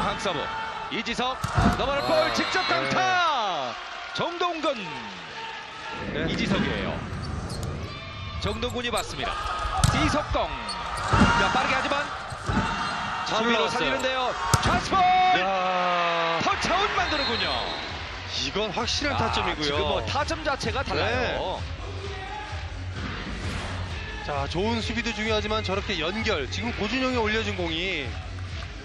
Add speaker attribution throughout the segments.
Speaker 1: 강서부 이지석 넘어를 볼 직접 강타! 정동근.
Speaker 2: 네.
Speaker 1: 이지석이에요. 정동근이 받습니다. 이석공 자 빠르게 하지만
Speaker 2: 잘
Speaker 1: 수비로. 살리는데요. 트랜스볼
Speaker 2: 야,
Speaker 1: 터치아웃 만드는군요.
Speaker 2: 이건 확실한
Speaker 1: 아,
Speaker 2: 타점이고요.
Speaker 1: 지금 뭐 타점 자체가 달라요.
Speaker 2: 자, 좋은 수비도 중요하지만 저렇게 연결. 지금 고준영이 올려준 공이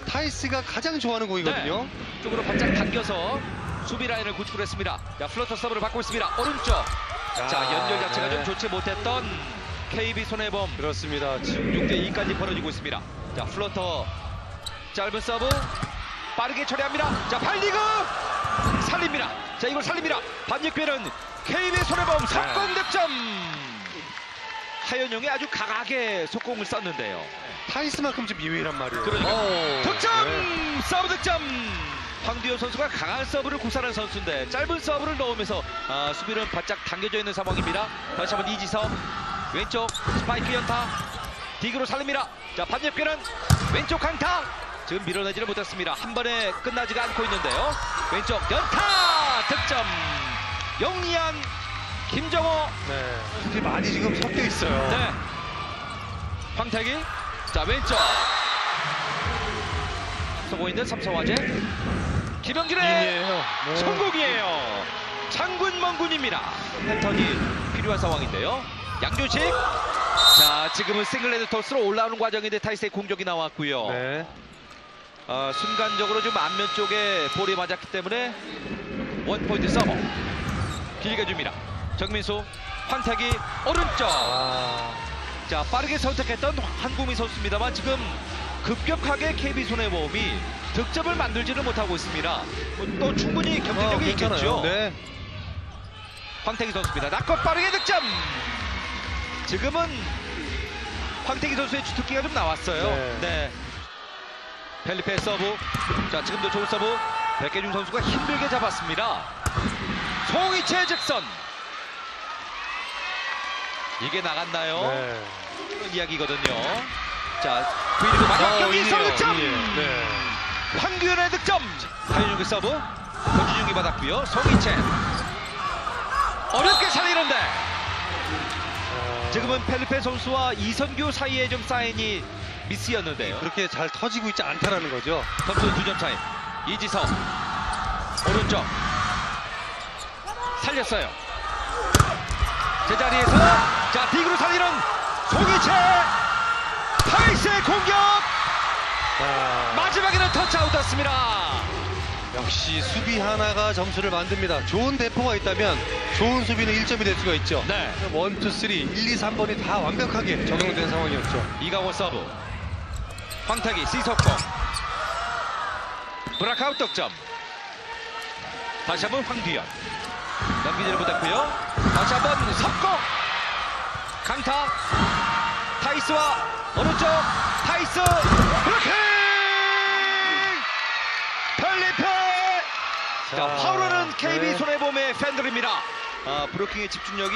Speaker 2: 타이스가 가장 좋아하는 공이거든요.
Speaker 1: 네. 쪽으로 바짝 당겨서 수비 라인을 구축을 했습니다 자 플러터 서브를 받고 있습니다 오른쪽 자 연결 자체가
Speaker 2: 네.
Speaker 1: 좀 좋지 못했던 KB 손해범
Speaker 2: 그렇습니다. 지금
Speaker 1: 6대 2까지 벌어지고 있습니다. 자, 플러터 짧은 서브 빠르게 처리합니다. 자, 발리그 살립니다. 자, 이걸 살립니다. 반격변은 KB 손해범 석공 득점. 하현용이 아주 강하게 속공을 썼는데요.
Speaker 2: 타이스만큼 좀 미흡이란 말이에요.
Speaker 1: 그러니까.
Speaker 2: 어,
Speaker 1: 득점!
Speaker 2: 네.
Speaker 1: 서브 득점! 황디호 선수가 강한 서브를 구사하는 선수인데 짧은 서브를 넣으면서 아, 수비는 바짝 당겨져 있는 상황입니다. 다시 한번 이지석 왼쪽 스파이크 연타 딕으로 살립니다. 자 반대편은 왼쪽 강타 지금 밀어내지를 못했습니다. 한 번에 끝나지가 않고 있는데요. 왼쪽 연타 득점 영리한 김정호
Speaker 2: 네. 많이 지금 섞여 있어요.
Speaker 1: 네. 황태기. 자, 왼쪽. 서고 있는 삼성화재. 김영진의
Speaker 2: 이에요. 네.
Speaker 1: 성공이에요. 장군 멍군입니다. 패턴이 필요한 상황인데요. 양조식. 자, 지금은 싱글레드 토스로 올라오는 과정인데 타이스의 공격이 나왔고요.
Speaker 2: 네.
Speaker 1: 어, 순간적으로 좀 앞면 쪽에 볼이 맞았기 때문에 원 포인트 서버. 길게 줍니다. 정민수, 황태기 오른쪽.
Speaker 2: 아,
Speaker 1: 자 빠르게 선택했던 한국미 선수입니다만 지금 급격하게 KB 손해보험이 득점을 만들지를 못하고 있습니다. 뭐또 충분히 경쟁력이
Speaker 2: 어, 괜찮아요.
Speaker 1: 있겠죠.
Speaker 2: 네.
Speaker 1: 황태기 선수입니다. 낙껏 빠르게 득점. 지금은 황태기 선수의 주특기가 좀 나왔어요.
Speaker 2: 네.
Speaker 1: 네. 펠리페 서브. 자 지금도 좋은 서브. 백계준 선수가 힘들게 잡았습니다. 송이채 직선. 이게 나갔나요?
Speaker 2: 네.
Speaker 1: 그런 이야기거든요. 자, 마지막
Speaker 2: 어,
Speaker 1: 경기
Speaker 2: 이에요,
Speaker 1: 서브 득점!
Speaker 2: 네.
Speaker 1: 황규현의 득점! 하윤욱의 서브, 권준영이 받았고요. 송이채. 어렵게 살리는데
Speaker 2: 어,
Speaker 1: 지금은 펠리페 선수와 이선규 사이에 좀 사인이 미스였는데요.
Speaker 2: 그렇게 잘 터지고 있지 않다라는 거죠.
Speaker 1: 점수 두 점 차이. 이지성 오른쪽 살렸어요. 제자리에서 자 딕으로 살리는 송이채 타이스의 공격
Speaker 2: 아,
Speaker 1: 마지막에는 터치아웃 떴습니다.
Speaker 2: 역시 수비 하나가 점수를 만듭니다. 좋은 대포가 있다면 좋은 수비는 1점이 될 수가 있죠.
Speaker 1: 네.
Speaker 2: 1, 2, 3, 1, 2, 3번이 다 완벽하게 적용된 상황이었죠.
Speaker 1: 이강호 서브 황태기 시석공 브라카웃 득점 다시 한번 황규현 넘기지를 못했고요 다시 한번 석공 강타 타이스와 오른쪽 타이스 브로킹 펠리페 자, 파울하는 KB
Speaker 2: 네.
Speaker 1: 손해보험의 팬들입니다. 아, 브로킹의 집중력이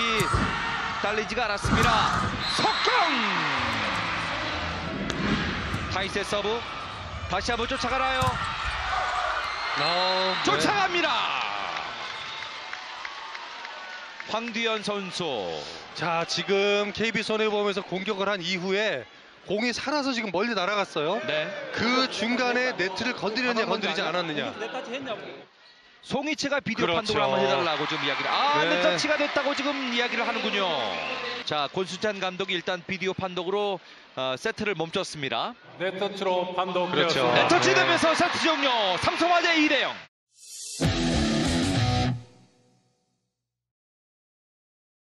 Speaker 1: 딸리지가 않았습니다. 석공! 타이스의 서브. 다시 한번 쫓아가나요?
Speaker 2: 어, 네.
Speaker 1: 쫓아갑니다. 황규현 선수.
Speaker 2: 자, 지금 KB 손해보험에서 공격을 한 이후에 공이 살아서 지금 멀리 날아갔어요.
Speaker 1: 네.
Speaker 2: 그 중간에 네트를 건드렸냐 건드리지 않았느냐.
Speaker 1: 송이채가 비디오
Speaker 2: 그렇죠.
Speaker 1: 판독을 한번 해달라고 좀 이야기를. 아,
Speaker 2: 네.
Speaker 1: 네. 터치가 됐다고 지금 이야기를 하는군요. 자, 권수찬 감독이 일단 비디오 판독으로 어, 세트를 멈췄습니다.
Speaker 3: 네터치로 판독되었습니다.
Speaker 2: 그렇죠.
Speaker 1: 네, 터치
Speaker 2: 네.
Speaker 1: 되면서 세트 종료. 삼성화재 2대 0.